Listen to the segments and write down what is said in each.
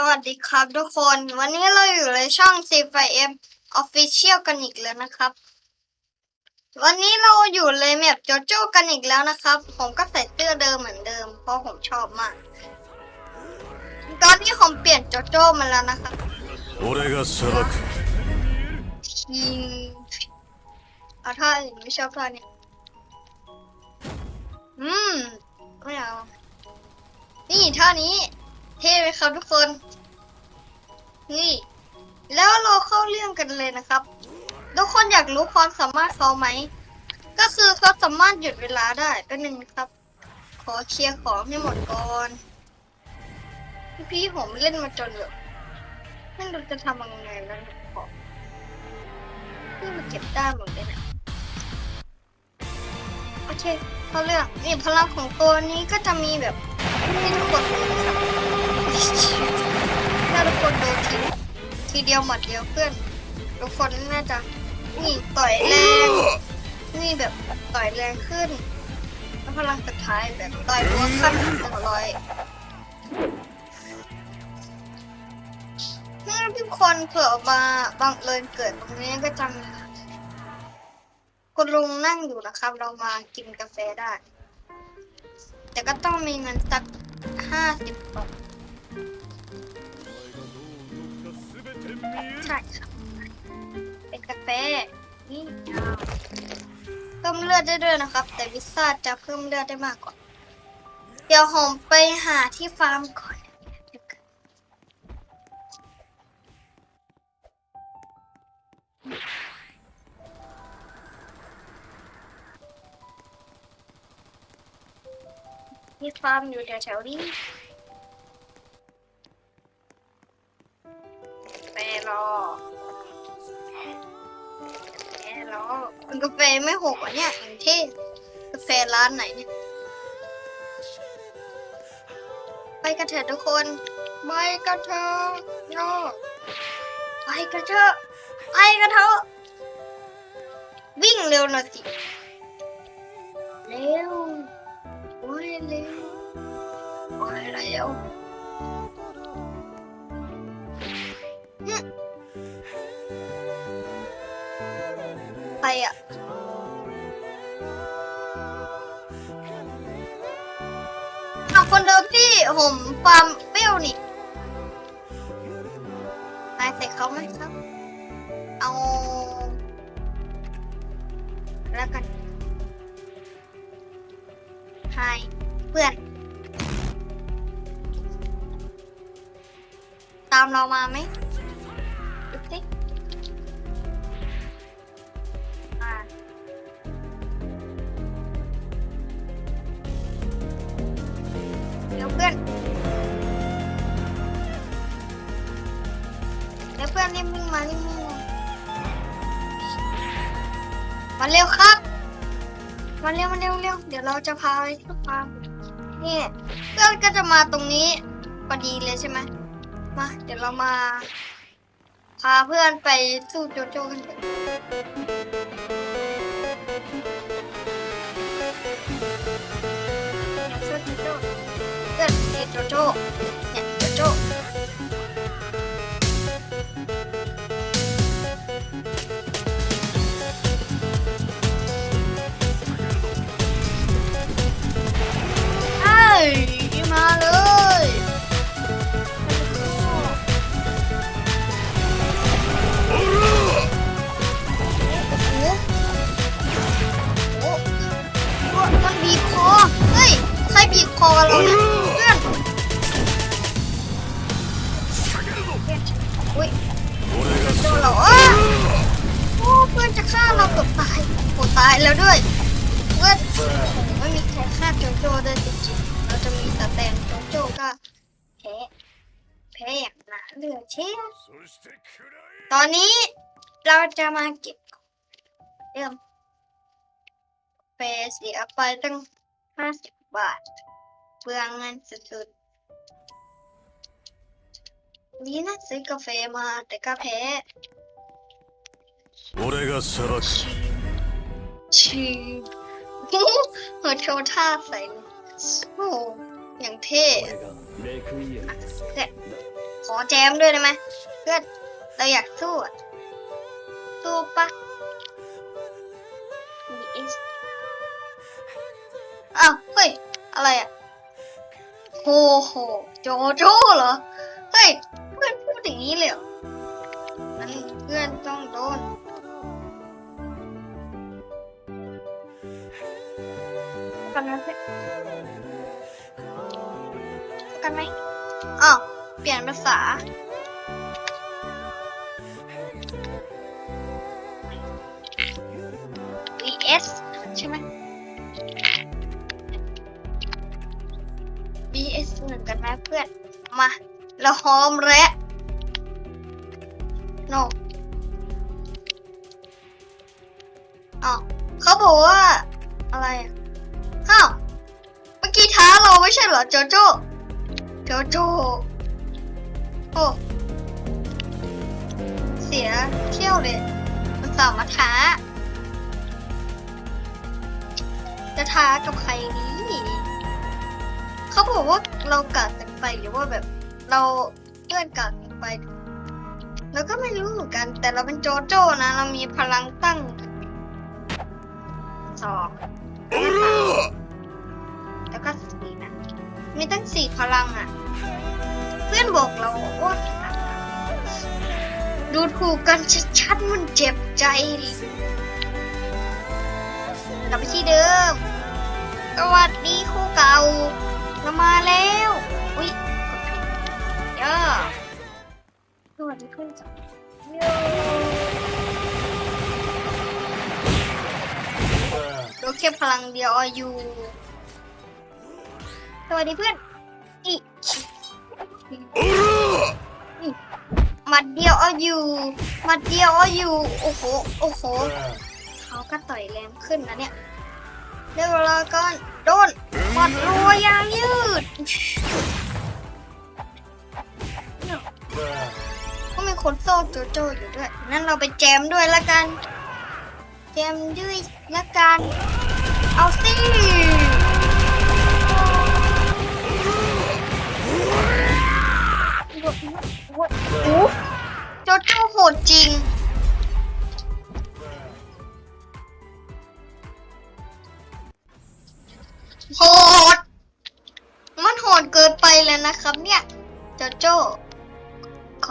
สวัสดีครับทุกคน วันนี้เราอยู่ในช่อง c 5 m Official กันอีกแล้วนะครับ วันนี้เราอยู่เลยแมปโจโจ้กันอีกแล้วนะครับ ผมก็ใส่เสื้อเดิมเหมือนเดิม เพราะผมชอบมาก ตอนนี้ผมเปลี่ยนโจโจ้มาแล้วนะครับยิอาท่อย่าไม่ชอบท่านี้อืม ไม่เอา นี่ท่านี้ เท่ไหมครับทุกคน นี่ แล้วเราเข้าเรื่องกันเลยนะครับ ทุกคนอยากรู้ความสามารถเขาไหม ก็คือเขาสามารถหยุดเวลาได้เป็นหนึ่งครับ ขอเคลียร์ของให้หมดก่อน พี่ผมเล่นมาจนแบบไม่รู้จะทำยังไงแล้วเนี่ยขอนี่มันเก็บได้หมดเลยนะโอเคเขาเรื่องนี่พลังของตัวนี้ก็จะมีแบบที่ทุกคนรู้นะครับ ถ้าทุกคนโดนทีทีเดียวหมัดเดียวเพื่อนทุกคนน่าจะนี่ต่อยแรงนี่แบบต่อยแรงขึ้นแล้วพลังสุดท้ายแบบต่อยรัวขั้นสองร้อยถ้าทุกคนเผื่อมาบังเอิญเกิดตรงนี้ก็จะคุณลุงนั่งอยู่นะครับ เรามากินกาแฟได้ แต่ก็ต้องมีเงินสักห้าสิบบาท ใช่ครับเป็นกาแฟนี่เพิ่มเลือดได้ด้วยนะครับ แต่วิซ่าจะเพิ่มเลือดได้มากกว่า เดี๋ยวผมไปหาที่ฟาร์มก่อนที่ฟาร์มอยู่แถวๆนี้ กาแฟไม่หกอะเนี่ยอย่างเท่กาแฟร้านไหนเนี่ย ไปกันเถอะทุกคน ไปกันเถอะโยไปกันเถอะไปกันเถอะวิ่งเร็วหน่อยสิเร็วโอ้ยเร็วโอ้ยเร็ว ใครอะเอาคนเดิมที่ผมฟาร์มเปรี้ยวนี่นายใส่เขาไหมครับ เอา แล้วกันไฮเพื่อน ตามเรามาไหม เร็วครับมาเร็วมาเร็วเร็วเดี๋ยวเราจะพาไปที่ฟาร์มนี่เพื่อนก็จะมาตรงนี้พอดีเลยใช่ไหมมาเดี๋ยวเรามา พาเพื่อนไปสู้โจโจ้กันเถอะีบคอเราเนี่ยเพื่อนอุ้ยโดรอ้เพื่อนจะฆ่าเราตายโอ้ตายแล้วด้วยเพื่อนไม่มีใครฆ่าโจโจได้จริงๆเราจะมีสแตมโจโจก็แพ้แพ้อย่างหน่าเลือดเชี่ยตอนนี้เราจะมาเก็บเริ่มไปเสียไปตั้ง50บาท เปลืองเงินสุดๆนี่นะซื้อกาแฟมาแต่ก็แพ้ え俺が裁く ชีหัวโชว์ท่าใส่เลยโอ้โหอย่างเท่ これがレクイエムです แต่ ขอแจมด้วยได้ไหมเพื่อนเราอยากสู้อะสู้ปะ VS อ้าวเฮ้ย อะไรอะ โหโหโจโจ้เหรอ เฮ้ย เพื่อนพูดอย่างนี้เลยเหรอนั้นเพื่อนต้องโดนกันไหมกันไหมอ้าวเปลี่ยนภาษา vs ใช่ไ BS1 กันไหมเพื่อน มาเราพร้อมแล้วนกอ๋อเขาบอกว่าอะไรอ้าวเมื่อกี้ท้าเราไม่ใช่เหรอโจโจโจโจโอ้เสียเที่ยวเลยมันสาวมาท้า จะท้ากับใครนี้ เขาบอกว่าเรากัดกันไปหรือว่าแบบเราเพื่อนกัดกันไปเราก็ไม่รู้เหมือนกัน แต่เราเป็นโจโจ้นะ เรามีพลังตั้งสองแล้วก็สี่นะมีตั้งสี่พลังอะ เพื่อนบอกเราว่าดูถูกกันชัดๆมันเจ็บใจดิกลับไปที่เดิม สวัสดีครูเก่า เรามาแล้ว อุ้ยย่าสวัสดีเพื่อนจ้ะโดนแค่พลังเดียวอายุสวัสดีเพื่อน อีหมัดเดียวเอาอยู่หมัดเดียวเอาอยู่ โอ้โห โอ้โห เขาก็ต่อยแรงขึ้นนะเนี่ยได้เวลาก่อน โดนหมัดรัวยางยืดก็มีคนโซ่โจโจอยู่ด้วย นั่นเราไปแจมด้วยละกัน แจมด้วยละกัน เอาสิโอ้โจโจโหดจริง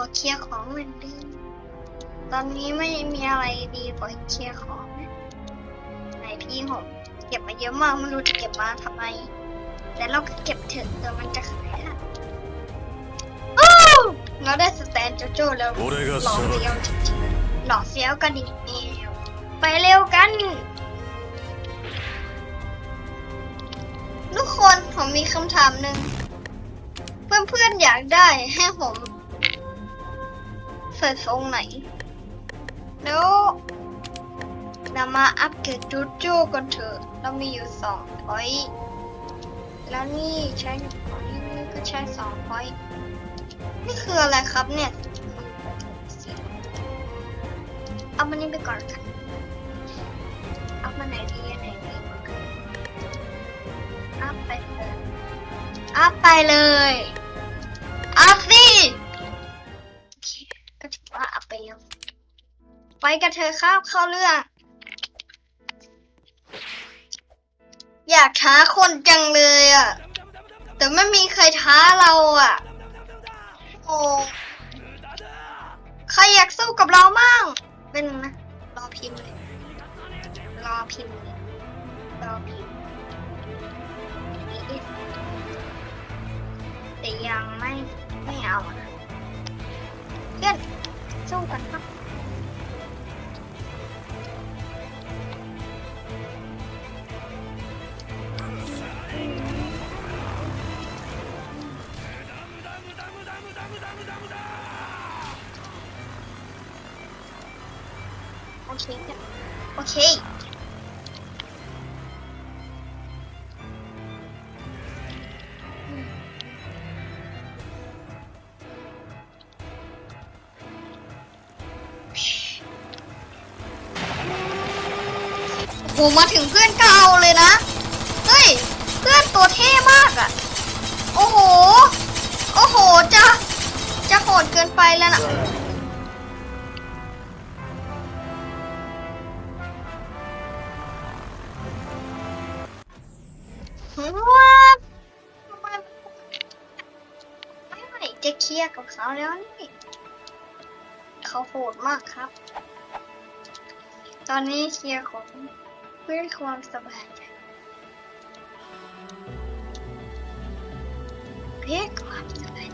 ขาเคลียร์ของเหมือนเดิมตอนนี้ไม่มีอะไรดีกว่าเคลียร์ของนะไหนพี่ผมเก็บมาเยอะมากไม่รู้จะเก็บมาทำไม แต่เราก็เก็บเถอะเดี๋ยวมันจะขายละเราได้สแตนโจโจแล้วหล่อเฟี้ยวจริงๆหล่อเฟี้ยวกันอีกเอวไปเร็วกันทุกคนผมมีคำถามหนึ่งเพื่อนๆอยากได้ให้ผม ใส่ทรงไหน แล้วเรามาอัปเกรดจูจูกันเถอะ เรามีอยู่สองพอยต์แล้วนี่ใช้หนึ่งพอยต์นี่ก็ใช้สองพอยต์นี่คืออะไรครับเนี่ยเอามันนี้ไปก่อนค่ะเอามาไหนดีอันไหนดีอัพไปเลยอัพไปเลย แล้ว ไปกันเถอะครับเข้าเรื่อง อยากท้าคนจังเลยอะ แต่ไม่มีใครท้าเราอะ โอ้ใครอยากสู้กับเรามั่ง เป็นนะรอพิมพ์เลย รอพิมพ์เลยรอพิมพ์แต่ยังไม่ไม่เอาอะเพื่อน สู้กันครับโอเค โอเค หมาถึงเพื่อนเก่าเลยนะ เฮ้ย เพื่อนตัวเท่มากอะ่ะ โอ้โห โอ้โห จะ จะโหดเกินไปแล้วนะว้าไม่ไหวจะเคลียร์กับเขาแล้วนี่ เขาโหดมากครับ ตอนนี้เคลียร์ของ Hur kom Samuel? Hur kom Samuel?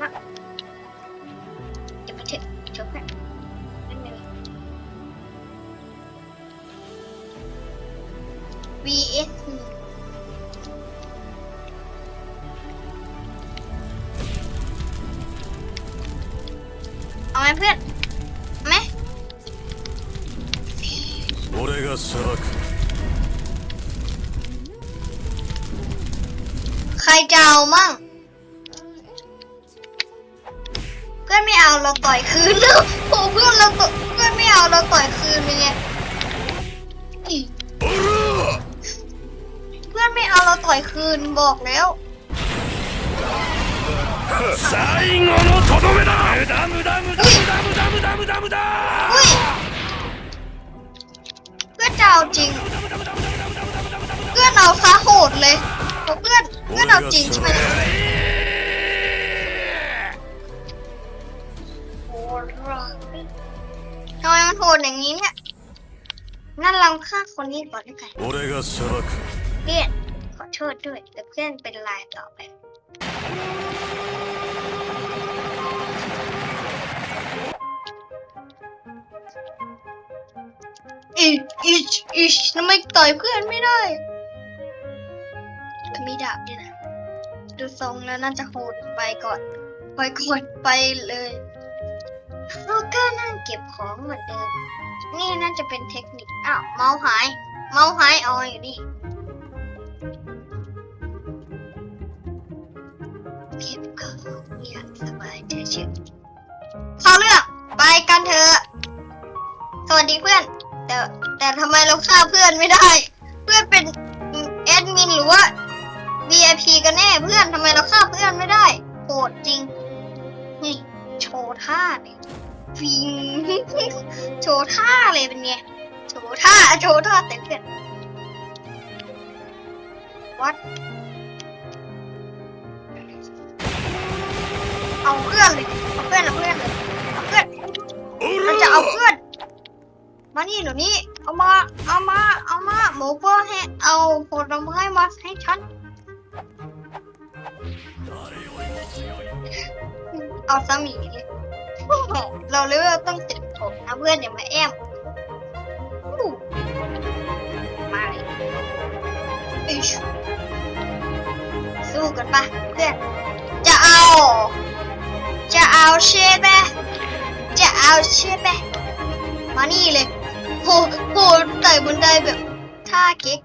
Va? Jag får titta själv. Vi är รจะเอามั่ง เพื่อนไม่เอาเราต่อยคืนแล้วโอ้เพื่อนเราต่อยเพื่อนไม่เอาเราต่อยคืนไปไงอีเพื่อนไม่เอาเราต่อยคืนบอกแล้ว 最後のとどめだ無駄無駄無駄無駄無駄無駄無駄無駄 อุ้ย เพื่อนจะเอาจริง เพื่อนเอาซาโหดเลยโอ้ เพื่อนเอาจริงใช่ไหมทำไมมันโหดอย่างนี้เนี่ยนั่นเราฆ่าคนนี้ก่อนด้วยกันเพื่อนขอโทษด้วยแต่เพื่อนเป็นลายต่อไปอิชอิชอิชทำไมต่อยเพื่อนไม่ได้าบด้วยนะดูทรงแล้วน่าจะโหดไปก่อนปล่อยก่อนไปเลยเราก็นั่งเก็บของเหมือนเดิม นี่น่าจะเป็นเทคนิค อ้าวเมาส์หาย เมาส์หายเอาอยู่นี่เก็บของอย่างสบายใจเฉยเข้าเรื่องไปกันเถอะ สวัสดีเพื่อน แต่แต่ทำไมเราฆ่าเพื่อนไม่ได้ กันแน่เพื่อนทำไมเราฆ่าเพื่อนไม่ได้โหดจริง นี่โชว์ท่าเนี่ยฟิงโชว์ท่าเลยเป็นไงโชว์ท่าโชว์ท่าแต่เพื่อนวัดเอาเพื่อนเลยเอาเพื่อนเอาเพื่อนเลยเอาเพื่อนเราจะเอาเพื่อน มานี่เดี๋ยวนี้ เอามา เอามา เอามาหมูเพื่อให้เอาผลไม้มาให้ฉัน เอาสมีเลยเราเลยว่าต้องติดผมนะเพื่อนอย่ามาแอมมาเลยอิ๊ยสู้กันปะเพื่อนจะเอา จะเอาเชฟไหมจะเอาเชฟไหมมานี่เลยโหโหไต่บนไดแบบท่าเก๊ก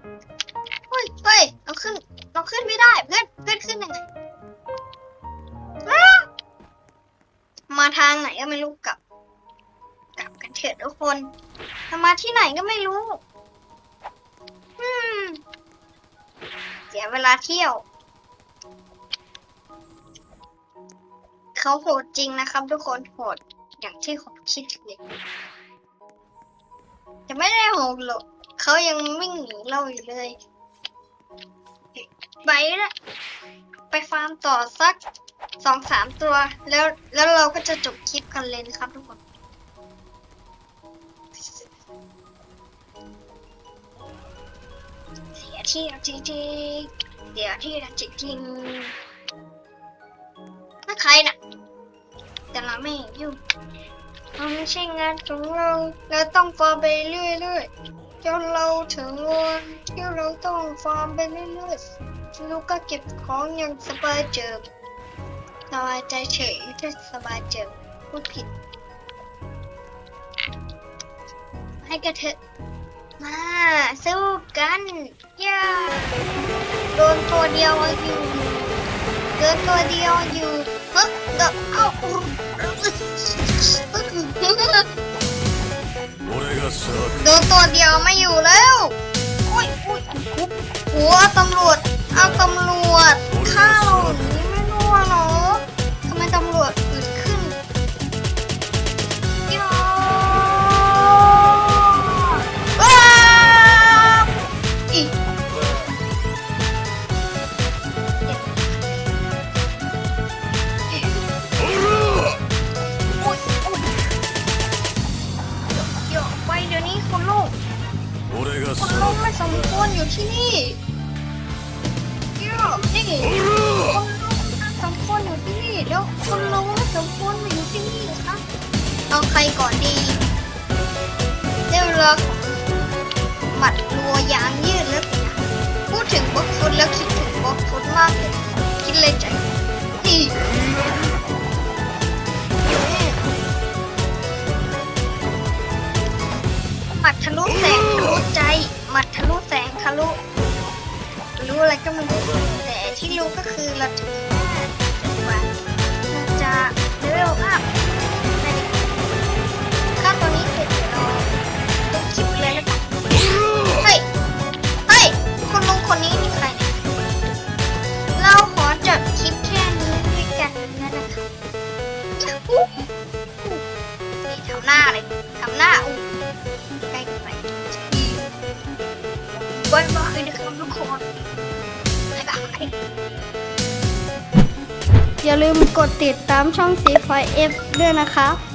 เฮ้ยเฮ้ยเราขึ้นเราขึ้นไม่ได้เพื่อนเพื่อนขึ้นยังไง ทางไหนก็ไม่รู้กลับ กลับกันเถอะทุกคนจะมาที่ไหนก็ไม่รู้อืมเสียเวลาเที่ยว เขาโหดจริงนะครับ ทุกคนโหดอย่างที่ผมคิดเลยจะไม่ได้โหดหรอกเขายังวิ่งหนีเราอยู่เลย ไปละไปฟาร์มต่อสัก สองสามตัว แล้วแล้วเราก็จะจบคลิปกันเลยนะครับทุกคนเสียที่จริงๆเสียที่จริงๆถ้าใครน่ะ แต่เราไม่ยุ่งมันไม่ใช่งานของเราเราต้องฟาร์มไปเรื่อยๆจนเราถึงวันที่เราต้องฟาร์มไปเรื่อยๆลูกก็เก็บของอย่างสบายเจิบ สบาใจเฉยจะสบายเจ็บพูดผิด ให้กระเถอะมาสู้กันย่าโดนตัวเดียวอยู่เดินตัวเดียวอยู่เฮ้ยเดี๋ยวเอาโดนตัวเดียวไม่อยู่แล้วอุ้ยอุ้ยหัวตำรวจ เอาตำรวจข้าวนี้ เอาใครก่อนดีเดี๋ยวเราของหมัดรัวยางยืดแล้วนะพูดถึงบล็อกฟุตแล้วคิดถึงบล็อกฟุตมากเลยคิดเลยใจนี่หมัดทะลุแสงทะลุใจหมัดทะลุแสงทะลุรู้อะไรก็มันแต่ที่รู้ก็คือเราจะมีหน้าจนกว่าจะเลเวลอัพามกดติดตามช่อง C5F ด้วยนะครับ